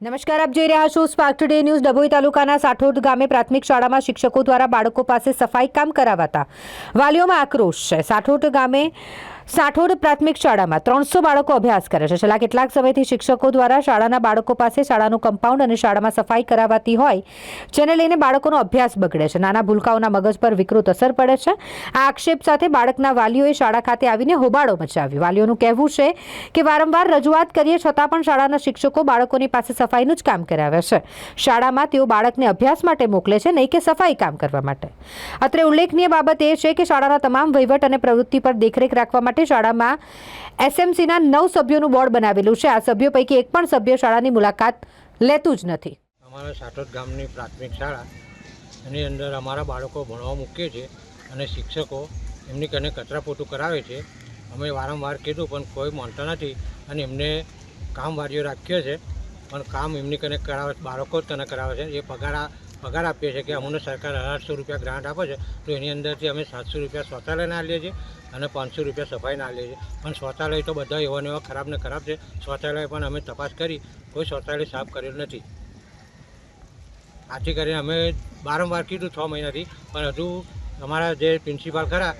નમસ્કાર, આપ જોઈ રહ્યા છો સ્પાર્ક ટુડે ન્યૂઝ ડભોઈ તાલુકાના સાઠોડ ગામે પ્રાથમિક શાળામાં શિક્ષકો દ્વારા બાળકો પાસે સફાઈ કામ કરાવાતા વાલીઓમાં આક્રોશ છે. સાઠોડ ગામે સાઠોદ પ્રાથમિક શાળામાં ત્રણસો બાળકો અભ્યાસ કરે છે. છેલ્લા કેટલાક સમયથી શિક્ષકો દ્વારા શાળાના બાળકો પાસે શાળાનું કમ્પાઉન્ડ અને શાળામાં સફાઈ કરાવાતી હોય, જેને લઈને બાળકોનો અભ્યાસ બગડે છે. નાના ભૂલકાઓના મગજ પર વિકૃત અસર પડે છે. આ આક્ષેપ સાથે બાળકના વાલીઓએ શાળા ખાતે આવીને હોબાળો મચાવ્યો. વાલીઓનું કહેવું છે કે વારંવાર રજૂઆત કરીએ છતાં પણ શાળાના શિક્ષકો બાળકોની પાસે સફાઈનું જ કામ કરાવે છે. શાળામાં તેઓ બાળકને અભ્યાસ માટે મોકલે છે, નહીં કે સફાઈ કામ કરવા માટે. અત્રે ઉલ્લેખનીય બાબત એ છે કે શાળાના તમામ વહીવટ અને પ્રવૃત્તિ પર દેખરેખ રાખવા માટે શાળામાં એસએમસીના નવ સભ્યોનું બોર્ડ બનાવેલું છે. આ સભ્યો પૈકી એક પણ સભ્ય શાળાની મુલાકાત લેતું જ નથી. અમારા સાટોદ ગામની પ્રાથમિક શાળા. એની અંદર અમારા બાળકો ભણવા મૂકીએ છે અને શિક્ષકો એમની કને કચરાપોટું કરાવે છે. અમે વારંવાર કીધું, પણ કોઈ માનતા નથી. અને એમને કામવાળીઓ રાખ્યો છે. પણ કામ એમની કને કરાવે, બાળકો જ કને કરાવે છે. એ પગાર પગાર આપીએ છીએ કે અમને સરકાર અઢારસો રૂપિયા ગ્રાન્ટ આપે છે, તો એની અંદરથી અમે સાતસો રૂપિયા શૌચાલયના આપીએ છીએ અને પાંચસો રૂપિયા સફાઈના આપીએ છીએ. પણ શૌચાલય તો બધા એવા એવા ખરાબ ને ખરાબ છે. શૌચાલય પણ અમે તપાસ કરી, કોઈ શૌચાલય સાફ કર્યું નથી. આથી કરીને અમે વારંવાર કીધું છ મહિનાથી, પણ હજુ અમારા જે પ્રિન્સિપાલ ખરા,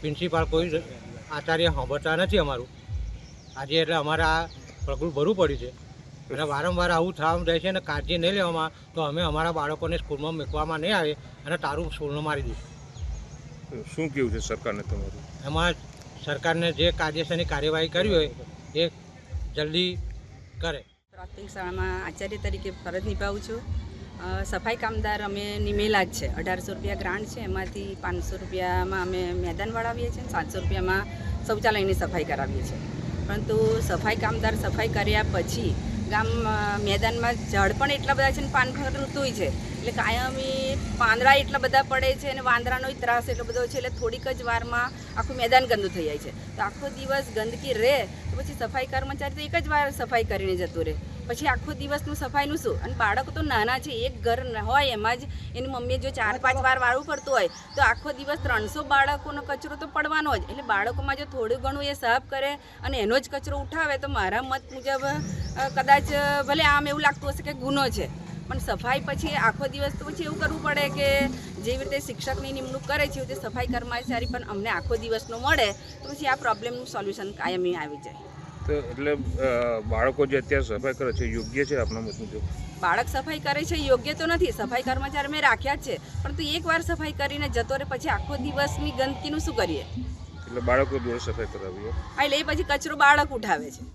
પ્રિન્સિપાલ કોઈ આચાર્ય સાંભળતા નથી અમારું. આજે એટલે અમારે આ પગલું ભરવું પડ્યું છે. અને વારંવાર આવું થવાનું રહે છે અને કાળજી નહીં લેવામાં તો અમે અમારા બાળકોને સ્કૂલમાં મૂકવામાં નહીં આવે અને તારું સ્કૂલમાં મારી દઈશું. શું કેવું છે સરકારને તમારું? એમાં સરકારને જે કાયદેસરની કાર્યવાહી કરવી હોય એ જલ્દી કરે. પ્રાથમિક શાળામાં આચાર્ય તરીકે ફરજ નિભાવું છું. સફાઈ કામદાર અમે નિમેલા જ છે. અઢારસો રૂપિયા ગ્રાન્ટ છે. એમાંથી પાંચસો રૂપિયામાં અમે મેદાન વળાવીએ છીએ સાતસો રૂપિયામાં શૌચાલયની સફાઈ કરાવીએ છીએ. પરંતુ સફાઈ કામદાર સફાઈ કર્યા પછી ગામ મેદાનમાં ઝાડ પણ એટલા બધા છે ને પાનખર ઋતુય છે. એટલે કાયમી પાંદડા એટલા બધા પડે છે અને વાંદરાનો ત્રાસ એટલો બધો છે, એટલે થોડીક જ વારમાં આખું મેદાન ગંદુ થઈ જાય છે. તો આખો દિવસ ગંદકી રહે, તો પછી સફાઈ કર્મચારી તો એક જ વાર સફાઈ કરીને જતું રહે. પછી આખો દિવસનું સફાઈનું શું? અને બાળકો તો નાના છે, એક ઘર હોય એમાં જ એની મમ્મીએ જો ચાર પાંચ વાર વાળવું પડતું હોય, તો આખો દિવસ ત્રણસો બાળકોનો કચરો તો પડવાનો જ. એટલે બાળકોમાં જો થોડું ઘણું એ સાફ કરે અને એનો જ કચરો ઉઠાવે, તો મારા મત મુજબ કદાચ ભલે આમ એવું લાગતું હશે કે ગુનો છે પણ સફાઈ પછી આખો દિવસ તો પછી એવું કરવું પડે કે જેવી રીતે શિક્ષકની નિમણૂક કરે છે તે સફાઈ કર્મચારી પણ અમને આખો દિવસનો મળે તો પછી આ પ્રોબ્લેમનું સોલ્યુશન કાયમી આવી જાય. તો એટલે બાળકો જે અત્યારે સફાઈ કરે છે યોગ્ય છે આપના મત મુજબ? બાળક સફાઈ કરે છે યોગ્ય તો નથી. સફાઈ કર્મચારી મેં રાખ્યા જ છે પરંતુ એકવાર સફાઈ કરીને જતો રહે પછી આખો દિવસની ગંદકીનું શું કરીએ? એટલે બાળકો જોડે સફાઈ કરાવીએ એટલે એ પછી કચરો બાળક ઉઠાવે છે.